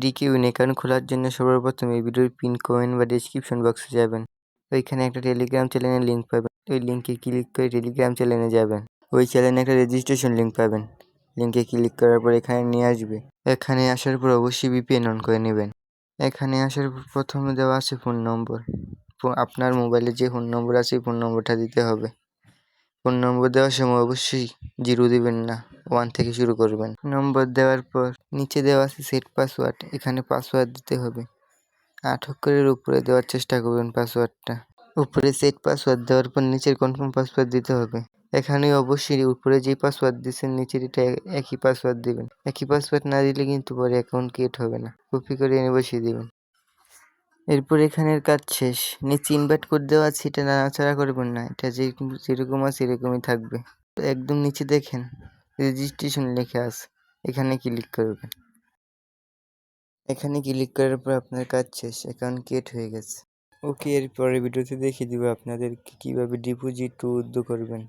Decay win account খোলার জন্য সর্বপ্রথম এই ভিডিওর পিন কমেন্ট বা ডেসক্রিপশন বক্সে যাবেন। ওইখানে একটা টেলিগ্রাম চ্যানেলের লিঙ্ক পাবেন। ওই লিঙ্কে ক্লিক করে টেলিগ্রাম চ্যানেলে যাবেন। ওই চ্যানেলে একটা রেজিস্ট্রেশন লিঙ্ক পাবেন। লিঙ্কে ক্লিক করার পর এখানে নিয়ে আসবে। এখানে আসার পর অবশ্যই ভিপিএন অন করে নেবেন। এখানে আসার পর প্রথমে দেওয়া আছে ফোন নম্বর আপনার মোবাইলে যে ফোন নম্বর আছে ফোন নম্বরটা দিতে হবে। ফোন নম্বর দেওয়ার সময় অবশ্যই জিরো দিবেন না। ওয়ান থেকে শুরু করবেন। নম্বর দেওয়ার পর নিচে দেওয়া আছে সেট পাসওয়ার্ড এখানে পাসওয়ার্ড দিতে হবে। আট অক্ষরের উপরে দেওয়ার চেষ্টা করবেন পাসওয়ার্ডটা উপরে সেট পাসওয়ার্ড দেওয়ার পর নিচের কনফার্ম পাসওয়ার্ড দিতে হবে। এখানে অবশ্যই উপরে যে পাসওয়ার্ড দিচ্ছেন নিচের এটা একই পাসওয়ার্ড দেবেন। একই পাসওয়ার্ড না দিলে কিন্তু পরে অ্যাকাউন্ট ক্রিয়েট হবে না। কপি করে এনে বসিয়ে দেবেন। এরপর এখানের কাজ শেষ। নিচে ইনভার্ট কোড দেওয়া আছে, এটা নাড়াচাড়া করবেন না। এটা যে যেরকম আছে এরকমই থাকবে। একদম নিচে দেখেন রেজিস্ট্রেশন লেখা আছে। এখানে ক্লিক করবেন এখানে ক্লিক করার পর আপনার কাজ শেষ অ্যাকাউন্ট ক্রিয়েট হয়ে গেছে। ওকে এর পরের ভিডিওতে দেখিয়ে দেবো আপনাদের কীভাবে ডিপোজিট উদ্যোগ করবেন।